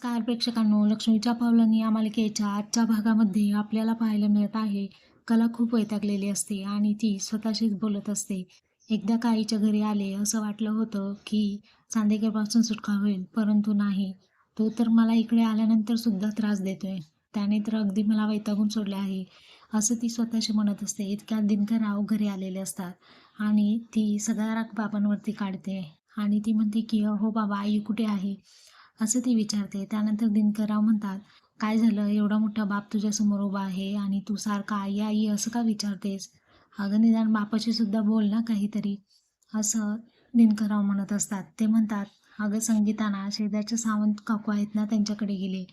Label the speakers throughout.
Speaker 1: नमस्कार प्रेक्षकांनो लक्ष्मीच्या पावलांनी या मालिकेच्या आजच्या भागामध्ये आपल्याला पाहायला मिळत आहे कला खूप वैतागलेली असते आणि ती स्वतःशीच बोलत असते. एकदा का घरी आले असं वाटलं होतं की चांदेकरपासून सुटका होईल परंतु नाही. तो तर मला इकडे आल्यानंतर सुद्धा त्रास देतोय. त्याने तर अगदी मला वैतागून सोडले आहे असं ती स्वतःशी म्हणत असते. इतक्या दिनकरराव घरी आलेले असतात आणि ती सगळ्या राग बाबांवरती काढते आणि ती म्हणते की हो बाबा आई कुठे आहे? असं ती विचारते. त्यानंतर दिनकरराव म्हणतात काय झालं? एवढा मोठा बाप तुझ्यासमोर उभा आहे आणि तू सारखा आई आई असं का विचारतेस? अगं निदान बापाशी सुद्धा बोल ना काहीतरी. असं दिनकरराव म्हणत असतात. ते म्हणतात अगं संगीताना शेजारचे सावंत काकू आहेत ना त्यांच्याकडे गेले.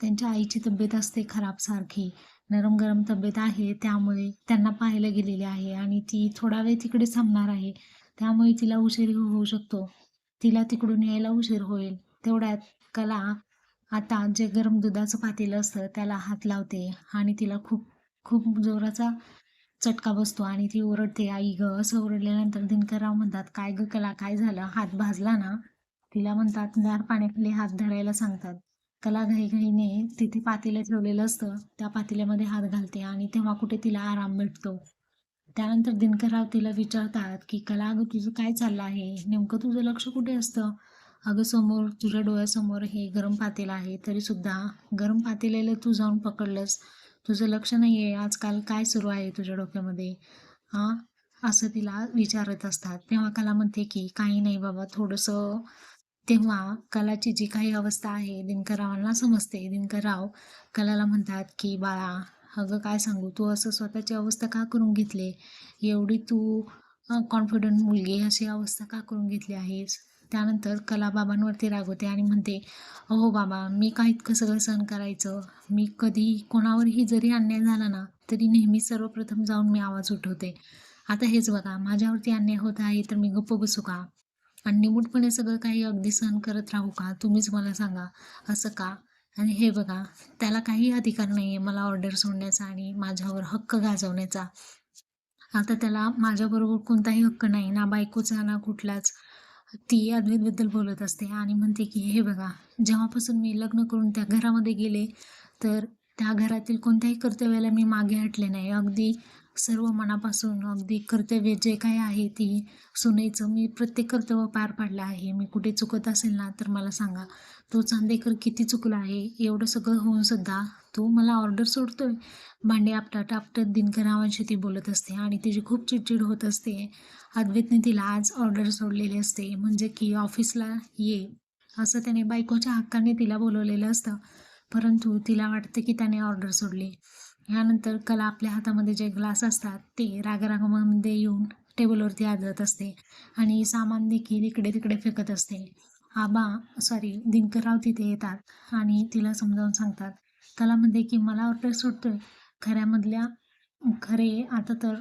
Speaker 1: त्यांच्या आईची तब्येत असते खराब सारखी. नरम गरम तब्येत आहे त्यामुळे त्यांना पाहायला गेलेली आहे आणि ती थोडा वेळ तिकडे थांबणार आहे. त्यामुळे तिला उशीर होऊ शकतो. तिला तिकडून यायला उशीर होईल. तेवढ्यात कला आता जे गरम दुधाचं पातेलं असतं त्याला हात लावते आणि तिला खूप खूप जोराचा चटका बसतो आणि ती ओरडते आई ग असं ओरडल्यानंतर दिनकरराव म्हणतात काय ग कला काय झालं? हात भाजला ना? तिला म्हणतात गार पाण्याखाली हात धरायला सांगतात. कला घाईघाईने तिथे पातेलं ठेवलेलं असतं त्या पातेल्यामध्ये हात घालते आणि तेव्हा कुठे तिला आराम भेटतो. त्यानंतर दिनकरराव तिला विचारतात की कला अगं तुझं काय चाललं आहे? नेमकं तुझं लक्ष कुठे असतं? अगं समोर तुझ्या डोळ्यासमोर हे गरम पातेलं आहे तरीसुद्धा गरम पातेल्याला तू जाऊन पकडलंस. तुझं लक्ष नाही आहे आजकाल काय सुरू आहे तुझ्या डोक्यामध्ये? हां असं तिला विचारत असतात. तेव्हा कला म्हणते की काही नाही बाबा थोडंसं तेव्हा कलाची जी काही अवस्था आहे दिनकररावांना समजते. दिनकरराव कलाला म्हणतात की बाळा अगं काय सांगू तू असं स्वतःची अवस्था का करून घेतली? एवढी तू कॉन्फिडंट मुलगी अशी अवस्था का करून घेतली आहेस? त्यानंतर कला बाबांवरती रागवते आणि म्हणते अहो बाबा मी का इतकं सगळं सहन करायचं? मी कधी कोणावरही जरी अन्याय झाला ना तरी नेहमी सर्वप्रथम जाऊन मी आवाज उठवते. आता हेच बघा माझ्यावरती अन्याय होत आहे तर मी गप्प बसू का? आणि निमूटपणे सगळं काही अगदी सहन करत राहू का? तुम्हीच मला सांगा असं का? आणि हे बघा त्याला काही अधिकार नाही आहे मला ऑर्डर सोडण्याचा आणि माझ्यावर हक्क गाजवण्याचा. आता त्याला माझ्याबरोबर कोणताही हक्क नाही ना बायकोचा ना कुठलाच. ती अद्वैतबद्दल बोलत असते आणि म्हणते की हे बघा जेव्हापासून मी लग्न करून त्या घरामध्ये गेले तर त्या घरातील कोणत्याही कर्तव्याला मी मागे हटले नाही. अगदी सर्व मनापासून अगदी कर्तव्य जे काय आहे ती सुनेचं मी प्रत्येक कर्तव्य पार पाडलं आहे. मी कुठे चुकत असेल ना तर मला सांगा. तो चांदेकर किती चुकला आहे एवढं सगळं होऊन सुद्धा तो मला ऑर्डर सोडतोय. भांडे आपटत आपटत दिनकरावांशी ती बोलत असते आणि तिची खूप चिडचिड होत असते. अद्वैतने तिला आज ऑर्डर सोडलेली असते म्हणजे की ऑफिसला ये असं त्याने बायकोच्या हक्काने तिला बोलवलेलं असतं. परंतु तिला वाटतं की त्याने ऑर्डर सोडली. ह्यानंतर कला आपल्या हातामध्ये जे ग्लास असतात ते रागरागामध्ये येऊन टेबलवरती आदळत असते आणि सामान देखील इकडे तिकडे फेकत असते. आबा सॉरी दिनकरराव तिथे येतात आणि तिला समजावून सांगतात. त्याला म्हणते की मला ऑर्डर सुटतोय. खऱ्यामधल्या खरे आता तर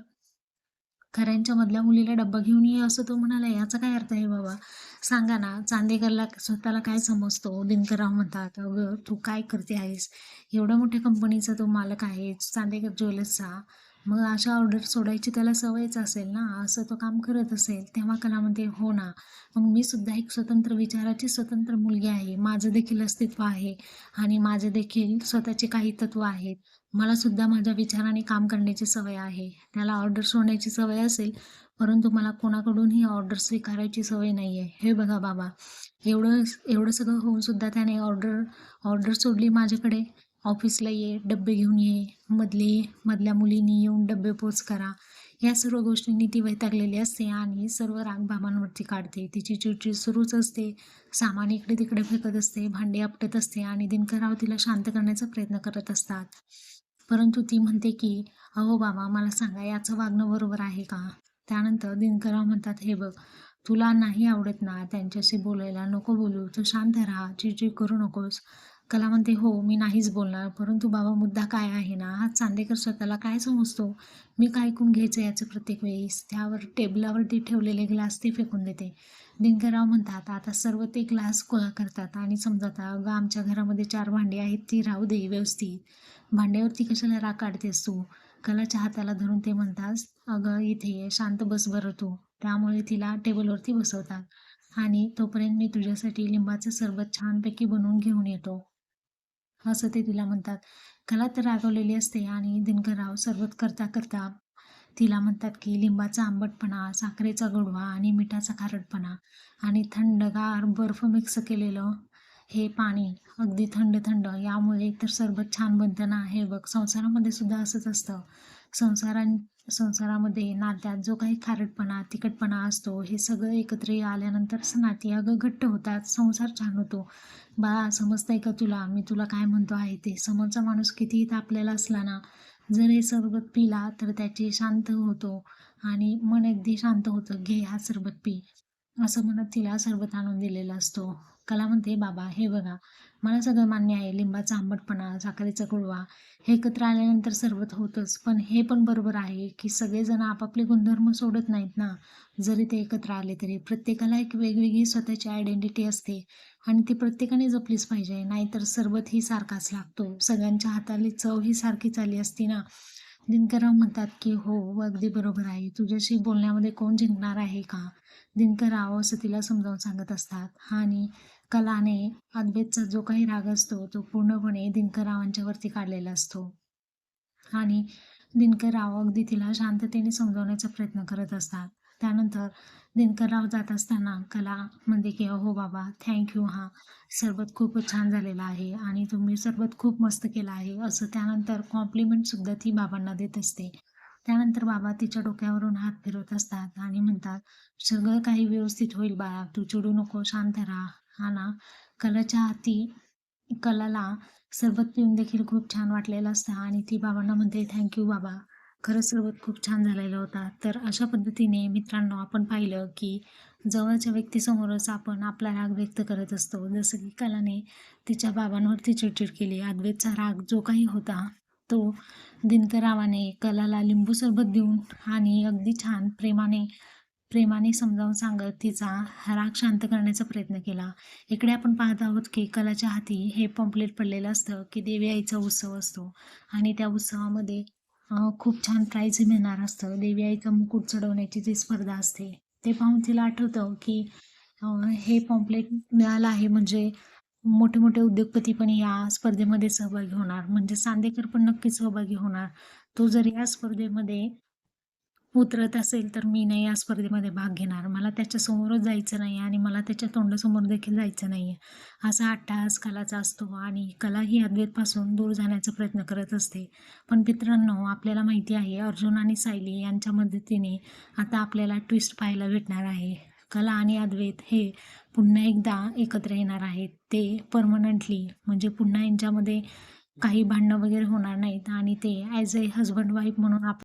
Speaker 1: खऱ्यांच्या मधल्या मुलीला डब्बा घेऊन ये असं तो म्हणाला. याचा काय अर्थ आहे बाबा? सांगा ना चांदेकरला स्वतःला काय समजतो? दिनकरराव म्हणतात अगं तू काय करते आहेस एवढ्या मोठ्या कंपनीचा तो मालक आहे. चांदेकर ज्वेलर्सचा मग अशा ऑर्डर सोडायची त्याला सवयच असेल ना असं तो काम करत असेल तेव्हा कला म्हणते हो ना. मग मी सुद्धा एक स्वतंत्र विचाराची स्वतंत्र मुलगी आहे. माझं देखील अस्तित्व आहे आणि माझे देखील स्वतःचे काही तत्व आहेत. मला सुद्धा माझ्या विचाराने काम करण्याची सवय आहे. त्याला ऑर्डर सोडण्याची सवय असेल परंतु मला कोणाकडूनही ऑर्डर स्वीकारायची सवय नाही आहे हे बघा बाबा. एवढं एवढं सगळं होऊन सुद्धा त्याने ऑर्डर ऑर्डर सोडली माझ्याकडे. ऑफिसला ये डबे घेऊन ये मधले मधल्या मुलींनी येऊन डबे पोच करा. या सर्व गोष्टींनी ती वैतागलेली असते आणि सर्व राग बाबांवरती काढते. तिची चिडचिड सुरूच असते. सामान इकडे तिकडे फेकत असते भांडे आपटत असते आणि दिनकराव तिला शांत करण्याचा प्रयत्न करत असतात. परंतु ती म्हणते की अहो बाबा मला सांगा याचं वागणं बरोबर आहे का? त्यानंतर दिनकराव म्हणतात हे बघ तुला नाही आवडत ना त्यांच्याशी बोलायला नको बोलू. तू शांत राहा चिडचिड करू नकोस. कला म्हणते हो मी नाहीच बोलणार परंतु बाबा मुद्दा काय आहे ना हा चांदेकर स्वतःला काय समजतो? मी काय ऐकून घ्यायचं याचं प्रत्येक वेळेस? त्यावर टेबलावरती ठेवलेले ग्लास ते फेकून देते. दिनकरराव म्हणतात आता सर्व ते ग्लास गोळा करतात आणि समजतात अगं आमच्या घरामध्ये चार भांडी आहेत ती राहू दे व्यवस्थित. भांड्यावरती कशाला राग काढतेस तू? कलाच्या हाताला धरून ते म्हणतात अगं इथे शांत बस बरं तू. त्यामुळे तिला टेबलवरती बसवतात. आणि तोपर्यंत मी तुझ्यासाठी लिंबाचं सरबत छानपैकी बनवून घेऊन येतो. असं ते तिला म्हणतात. कला तर रागवलेली असते आणि दिनकरराव सरबत करता करता तिला म्हणतात की लिंबाचा आंबटपणा साखरेचा गोडवा आणि मिठाचा खारटपणा आणि थंडगार बर्फ मिक्स केलेलं हे पाणी अगदी थंड थंड यामुळे तर सरबत छान बनतं ना? हे बघ संसारामध्ये सुद्धा असंच असतं. संसारां संसारामध्ये नात्यात जो काही खारटपणा तिखटपणा असतो हे सगळं एकत्र आल्यानंतर नाती अगं घट्ट होतात संसार छान होतो. बाळा समजतंय का तुला? मी तुला काय म्हणतो आहे ते? समोरचा माणूस कितीही तापलेला असला ना जर हे सरबत पिला तर त्याची शांत होतो आणि मन अगदी शांत होतं. घे हा सरबत पी. असं म्हणत तिला सरबत आणून दिलेला असतो. कला म्हणते बाबा हे बघा मला सगळं मान्य आहे लिंबाचा आंबटपणा साखरेचा गोडवा हे एकत्र आल्यानंतर सरबत होतंच पण हे पण बरोबर आहे की सगळेजण आपापले गुणधर्म सोडत नाहीत ना. जरी ते एकत्र आले तरी प्रत्येकाला एक वेगवेगळी स्वतःची आयडेंटिटी असते आणि ती प्रत्येकाने जपलीच पाहिजे नाहीतर सरबत ही सारखाच लागतो. सगळ्यांच्या हाताली चव ही सारखीच आली असती ना. दिनकरराव म्हणतात की हो अगदी बरोबर आहे. तुझ्याशी बोलण्यामध्ये कोण जिंकणार आहे का? दिनकरराव असं तिला समजावून सांगत असतात. आणि कलाने अद्वैतचा जो काही राग असतो तो पूर्णपणे दिनकररावांच्यावरती काढलेला असतो. आणि दिनकरराव अगदी तिला शांततेने समजावण्याचा प्रयत्न करत असतात. त्यानंतर दिनकरराव जात असताना कला म्हणते की हो बाबा थँक्यू हा सरबत खूपच छान झालेला आहे आणि तुम्ही सरबत खूप मस्त केलं आहे. असं त्यानंतर कॉम्प्लिमेंटसुद्धा ती बाबांना देत असते. त्यानंतर बाबा तिच्या डोक्यावरून हात फिरवत असतात आणि म्हणतात सगळं काही व्यवस्थित होईल बाळा. तू चिडू नको शांत राहा. हा ना? कलाच्या हाती कलाला सरबत पिऊन देखील खूप छान वाटलेलं असतं आणि ती बाबांना म्हणते थँक्यू बाबा. खरंच सोबत खूप छान झालेला होता. तर अशा पद्धतीने मित्रांनो आपण पाहिलं की जवळच्या व्यक्तीसमोरच आपण आपला राग व्यक्त करत असतो. जसं की कलाने तिच्या बाबांवरती चिडचिड केली. अद्वैतचा राग जो काही होता तो दिनकररावाने कलाला लिंबू सरबत देऊन आणि अगदी छान प्रेमाने प्रेमाने समजावून सांगत तिचा राग शांत करण्याचा प्रयत्न केला. इकडे आपण पाहत आहोत की कलाच्या हाती हे पॉम्पलेट पडलेलं असतं की देवी आईचा उत्सव असतो. आणि त्या उत्सवामध्ये खूप छान प्राईज मिळणार असतं. देवी आईचा मुकुट चढवण्याची जी स्पर्धा असते ते पाहून तिला आठवतं की हे पॉम्पलेट मिळालं आहे म्हणजे मोठे मोठे उद्योगपती पण या स्पर्धेमध्ये सहभागी होणार. म्हणजे सांदेकर पण नक्कीच सहभागी होणार. तो जर या स्पर्धेमध्ये उतरत असेल तर मी नाही या स्पर्धेमध्ये भाग घेणार. मला त्याच्यासमोरच जायचं नाही आणि मला त्याच्या तोंडासमोर देखील जायचं नाही आहे असा अट्टहास कलाचा असतो आणि कला ही अद्वैतपासून दूर जाण्याचा प्रयत्न करत असते. पण मित्रांनो आपल्याला माहिती आहे अर्जुन आणि सायली यांच्या मदतीने आता आपल्याला ट्विस्ट पाहायला भेटणार आहे. कला आणि अद्वैत हे पुन्हा एकदा एकत्र येणार आहेत. ते परमनंटली म्हणजे पुन्हा यांच्यामध्ये काही भांडणं वगैरे होणार नाहीत आणि ते ॲज अ हजबंड वाईफ म्हणून आप